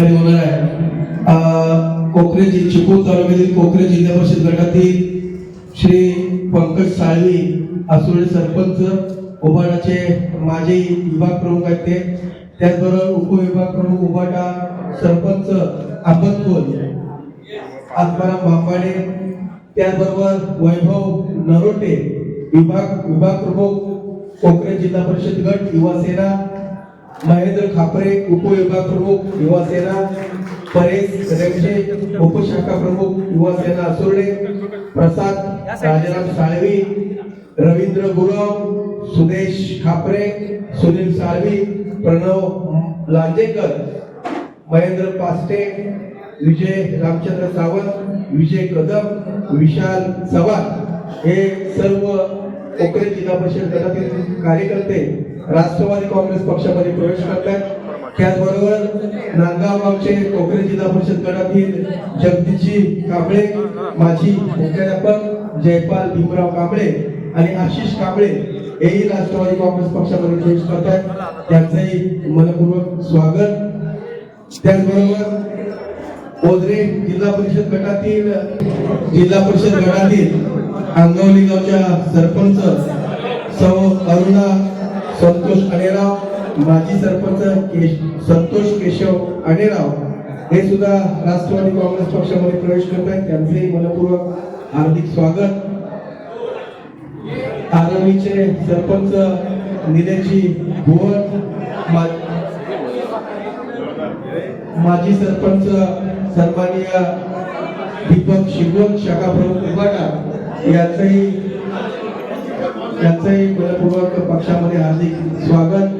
ठिकाणी होणार आहे. अं, कोकरे जि- चिपळूण तालुक्यातील कोकरे जिल्हा परिषद गटातील श्री पंकज साळवी असुरे सरपंच उबाडाचे माझे विभाग प्रमुख आहेत ते. त्याचबरोबर उपविभाग प्रमुख उबाटा सरपंच आबतकोल आत्माराम भांबाडे त्याचबरोबर वैभव नरोटे विभाग विभाग प्रमुख कोकरे जिल्हा परिषद गट युवा सेना महेंद्र खापरे उपविभाग प्रमुख युवा सेना परेश रेमशे उपशाखा प्रमुख युवा सेना असुर्डे प्रसाद राजाराम साळवी रवींद्र गुरव सुदेश खापरे सुनील साळवी प्रणव लांजेकर महेंद्र पास्टे विजय रामचंद्र सावंत विजय कदम विशाल चव्हाण. हे सर्व कोकणे जिल्हा परिषद गटातील कार्यकर्ते राष्ट्रवादी काँग्रेस पक्षामध्ये प्रवेश करतात त्याचबरोबर नांदगाव गावचे कोकरे जिल्हा परिषद गटातील जगदीशजी कांबळे माजी मुख्याध्यापक जयपाल भीमराव कांबळे आणि आशिष कांबळे हेही राष्ट्रवादी काँग्रेस पक्षामध्ये प्रवेश करतात त्यांचंही मनपूर्वक स्वागत. त्याचबरोबर ओझरे जिल्हा परिषद गटातील जिल्हा परिषद गटातील आंगवली गावच्या सरपंच सौ अरुणा संतोष अणेराव माजी सरपंच केश संतोष केशव अणेराव हे सुद्धा राष्ट्रवादी काँग्रेस पक्षामध्ये प्रवेश करत आहेत. त्यांचेही मनपूर्वक हार्दिक स्वागत. आरवीचे सरपंच निलेशजी भुवन माजी सरपंच सन्माननीय दीपक शिगवण शाखा प्रमुख उपाटा यांचंही यांचंही मनपूर्वक पक्षामध्ये हार्दिक स्वागत.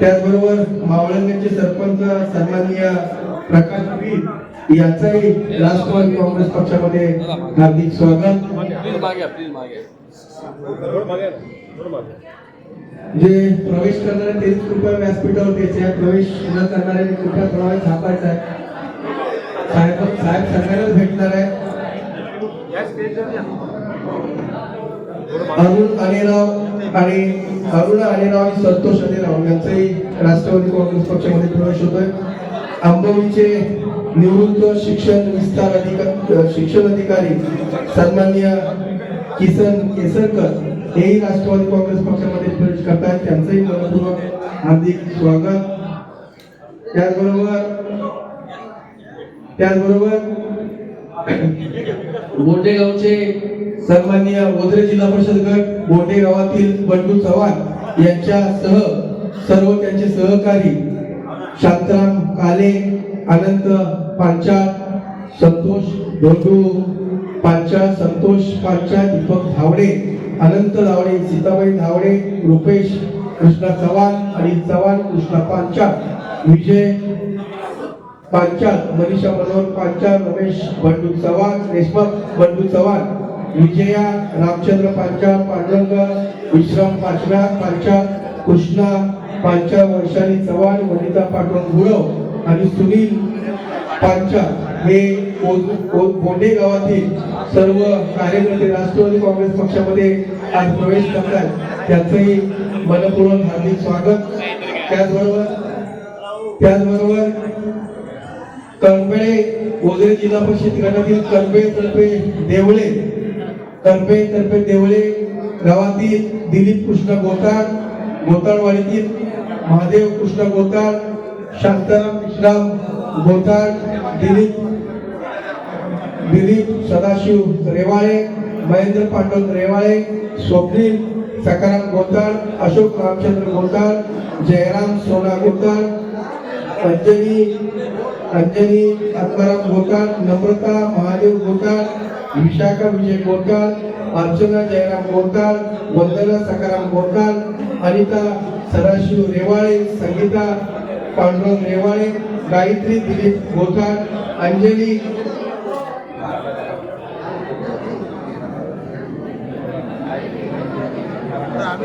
त्याचबरोबर मावळंगचे सरपंच सन्माननीय प्रकाश वीर यांचंही राष्ट्रवादी काँग्रेस पक्षामध्ये हार्दिक स्वागत. जे प्रवेश करणारे तेच कृपया व्यासपीठावर यायचे प्रवेश न करणारे कृपया थोडा वेळ थांबायचा आहे? साहेब साहेब सगळ्यांनाच भेटणार आहे. अरुण अनिराव आणि अरुण अनिराव आणि संतोष अनिराव यांचाही राष्ट्रवादी काँग्रेस पक्षामध्ये प्रवेश होतोय. आंबोलीचे निवृत्त शिक्षण विस्तार अधिकारी शिक्षण अधिकारी सन्माननीय किसन केसरकर हेही राष्ट्रवादी काँग्रेस पक्षामध्ये प्रवेश करतात त्यांचंही मनपूर्वक हार्दिक स्वागत. त्याचबरोबर त्याचबरोबर बोंडे गावचे सन्माननीय ओझरे जिल्हा परिषद गट बोंडे गावातील बंडू चव्हाण यांच्यासह सर्व त्यांचे सहकारी शांताराम काले अनंत पांचा संतोष धोंडू पांचा संतोष पांचा दीपक धावडे अनंत धावडे सीताबाई धावडे रुपेश कृष्णा चव्हाण आणि चव्हाण कृष्णा पांचा विजय पांचाळ मनीषा मनोहर पांचा रमेश बंडू चव्हाण रेश्मा बंडू चव्हाण विजया रामचंद्र पांचा पांडुरंग विश्राम पाचव्या पांचा कृष्णा पांचा वर्षाली चव्हाण वनिता पाटोन गुरव आणि सुनील पांचा हे बोंडे गावातील सर्व कार्यकर्ते राष्ट्रवादी काँग्रेस पक्षामध्ये आज प्रवेश करतात त्यांचंही मनपूर्वक हार्दिक स्वागत. त्याचबरोबर त्याचबरोबर कणबेळे ओझरे जिल्हा परिषद गटातील कणबे तर्फे देवळे तर्फे तर्फे देवळे गावातील दिलीप कृष्ण गोताळ गोताळवाडीतील महादेव कृष्ण गोताळ शांताराम विश्राम गोताळ दिलीप दिलीप सदाशिव रेवाळे महेंद्र पाटोल रेवाळे स्वप्नील सकाराम गोताळ अशोक रामचंद्र गोताळ जयराम सोना गोताळ अंजनी अंजली आत्माराम गोकाळ नम्रता महादेव गोकाळ विशाखा विजय गोकाळ अर्चना जयराम गोकाळ वंदना सकाराम गोकाळ अनिता सदाशिव रेवाळे संगीता पांडुरंग रेवाळे गायत्री दिलीप गोकाळ अंजली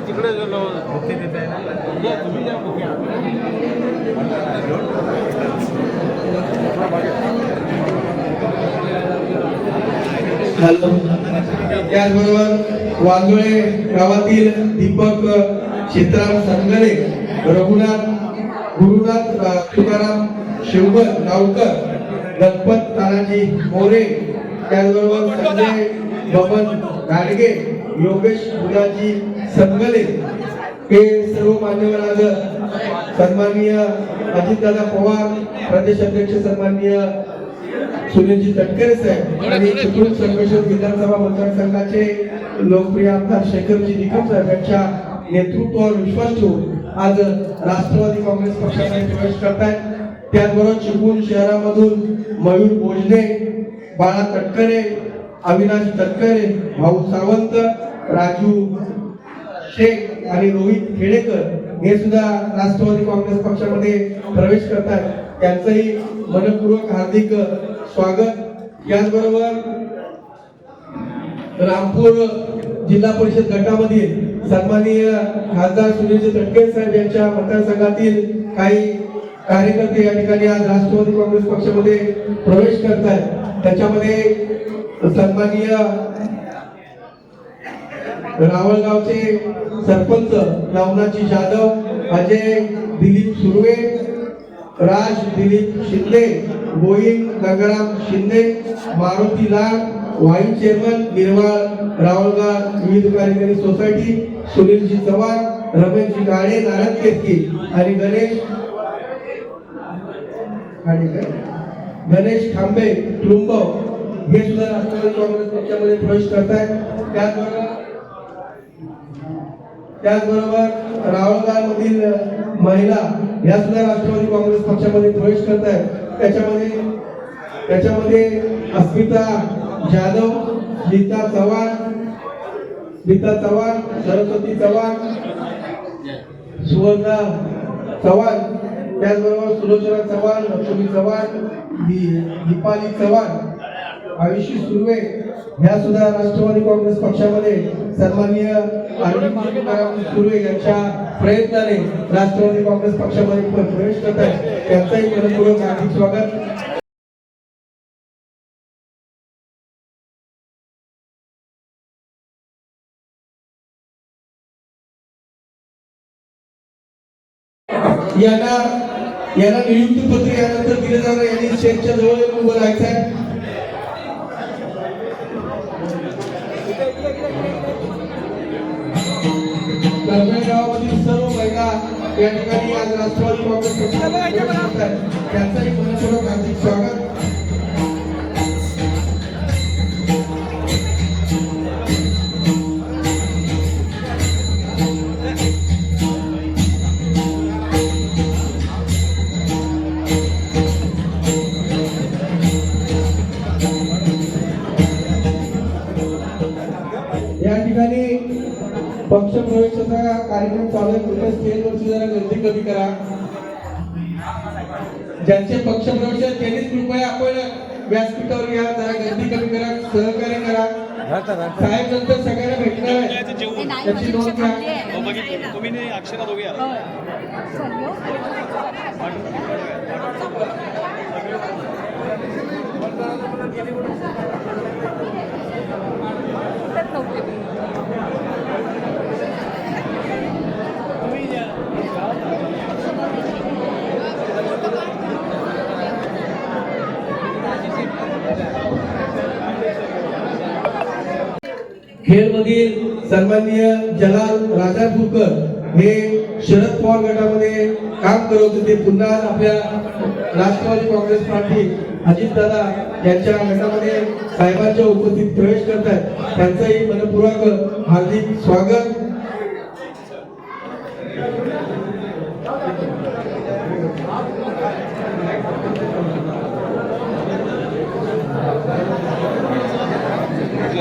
तिकडे गेलो. तुम्ही हॅलो. त्याचबरोबर वांजुळे गावातील दीपक चित्राम संगले रघुनाथ गुरुनाथ तुकाराम शिवकर गावकर गणपत तानाजी मोरे त्याचबरोबर संजय बबन गाडगे योगेश गुणाजी संगले हे सर्व मान्यवर आज सन्माननीय अजितदादा पवार प्रदेश अध्यक्ष सन्माननीय सुनीलजी तटकरे साहेब आणि चिपळूण संघर्षद विधानसभा मतदारसंघाचे लोकप्रिय आमदार शेखरजी निकम साहेब यांच्या नेतृत्वावर विश्वास ठेवून आज राष्ट्रवादी काँग्रेस पक्षामध्ये प्रवेश करतायत. त्याचबरोबर चिपळूण शहरामधून मयूर भोजने बाळा तटकरे अविनाश तटकरे भाऊ सावंत राजू शेख आणि रोहित खेडेकर हे सुद्धा राष्ट्रवादी काँग्रेस पक्षामध्ये प्रवेश करतात. त्यांचंही मनपूर्वक हार्दिक स्वागत. याचबरोबर रामपूर जिल्हा परिषद गटामधील सन्माननीय खासदार सुनीलजी तटकरे साहेब यांच्या मतदारसंघातील काही कार्यकर्ते या ठिकाणी आज राष्ट्रवादी काँग्रेस पक्षामध्ये प्रवेश करत आहेत त्याच्यामध्ये सन्माननीय रावळगावचे सरपंच नवनाथजी जाधव अजय दिलीप सुर्वे राज दिलीप शिंदे गोविंद गंगाराम शिंदे मारुती लाड वाईस चेअरमन निर्वाळ रावळगाव विविध कार्यकारी सोसायटी सुनीलजी चव्हाण रमेशजी गाडे नारायण केतकी आणि गणेश आणि गणेश खांबे तुंबव हे सुद्धा राष्ट्रवादी काँग्रेस पक्षामध्ये प्रवेश करतायत. त्याचबरोबर त्याचबरोबर रावळगावमधील महिला या सुद्धा राष्ट्रवादी काँग्रेस पक्षामध्ये प्रवेश करत आहेत त्याच्यामध्ये त्याच्यामध्ये अस्मिता जाधव गीता चव्हाण गीता चव्हाण सरस्वती चव्हाण सुवर्णा चव्हाण त्याचबरोबर सुलोचना चव्हाण लक्ष्मी चव्हाण दी- दीपाली चव्हाण आयुषी सुर्वे ह्या सुद्धा राष्ट्रवादी काँग्रेस पक्षामध्ये सन्माननीय अरविंद सुर्वे यांच्या प्रयत्नाने राष्ट्रवादी काँग्रेस पक्षामध्ये प्रवेश करत आहेत. त्यांचंही मनपूर्वक हार्दिक स्वागत. यांना यांना नियुक्ती पत्र यानंतर दिलं जाणार यांनी स्टेजच्या जवळ येऊन उभं राहायचं आहे. या ठिकाणी आज राष्ट्रवादी काँग्रेस आहेत. त्यांचंही मनपूर्वक हार्दिक स्वागत ज्यांचे पक्ष प्रवेश त्यांनीच कृपया आपण व्यासपीठावर घ्या जरा गर्दी कमी करा सहकार्य करा. साहेब नंतर सगळ्यांना भेटणार आहे. त्याची नोंद घ्या. तुम्ही नाही अक्षरा दोघे आहात. खेळमधील सन्माननीय जलाल राजापूरकर हे शरद पवार गटामध्ये काम करत होते. ते पुन्हा आपल्या राष्ट्रवादी काँग्रेस पार्टी अजितदादा यांच्या गटामध्ये साहेबांच्या उपस्थित प्रवेश करत आहेत त्यांचंही मनपूर्वक हार्दिक स्वागत.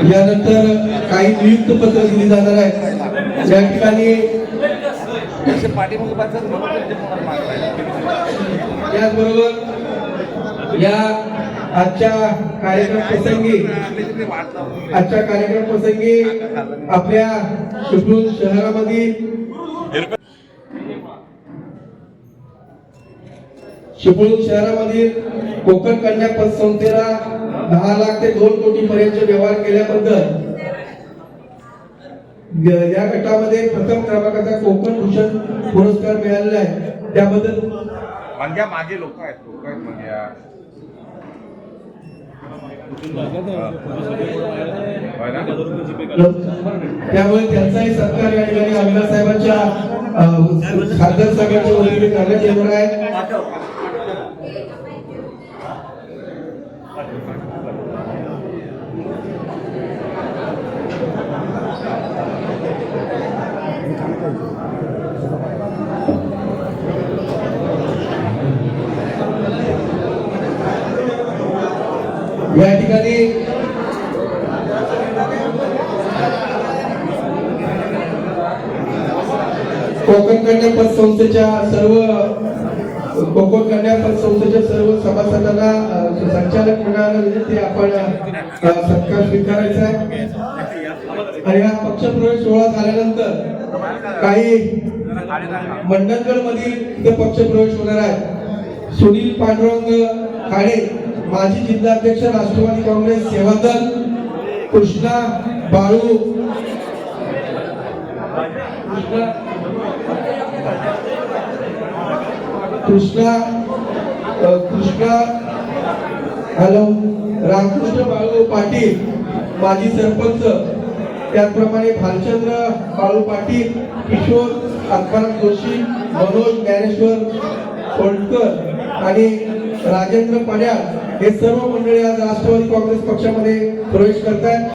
यानंतर काही नियुक्त पत्र दिली जाणार आहे. ज्या ठिकाणी त्याचबरोबर या आजच्या कार्यक्रम प्रसंगी आजच्या कार्यक्रम प्रसंगी आपल्या चिपळूण शहरामधील चिपळूण शहरामधील कोकण कन्या पतसंस्थेला दहा लाख ते दोन कोटी पर्यंत व्यवहार केल्याबद्दल या गटामध्ये प्रथम क्रमांकाचा कोकण भूषण पुरस्कार मिळालेला आहे. त्याबद्दल म्हणजे मागे लोक आहेत लोक आहेत म्हणजे? त्यामुळे त्यांचाही सत्कार या ठिकाणी आमदार साहेबांच्या खासदार साहेबांच्या वतीने करण्यात येणार आहे. या ठिकाणी कोकण कन्या पतसंस्थेच्या सर्व कोकण कन्या पतसंस्थेच्या सर्व सभासदांना संचालक मंडळाला विनंती आपण सत्कार स्वीकारायचा आहे. आणि हा पक्षप्रवेश सोहळा झाल्यानंतर काही मंडणगड मधील पक्षप्रवेश होणार आहे. सुनील पांडुरंग खाडे माजी जिल्हाध्यक्ष राष्ट्रवादी काँग्रेस सेवा दल कृष्णा बाळू. कृष्णा. कृष्णा हॅलो. रामकृष्ण बाळू पाटील माजी सरपंच. त्याचप्रमाणे भालचंद्र बाळू पाटील किशोर आत्माराम जोशी मनोज ज्ञानेश्वर कोंडकर आणि राजेंद्र पड्याळ हे सर्व मंडळी आज राष्ट्रवादी काँग्रेस पक्षामध्ये प्रवेश करतायत.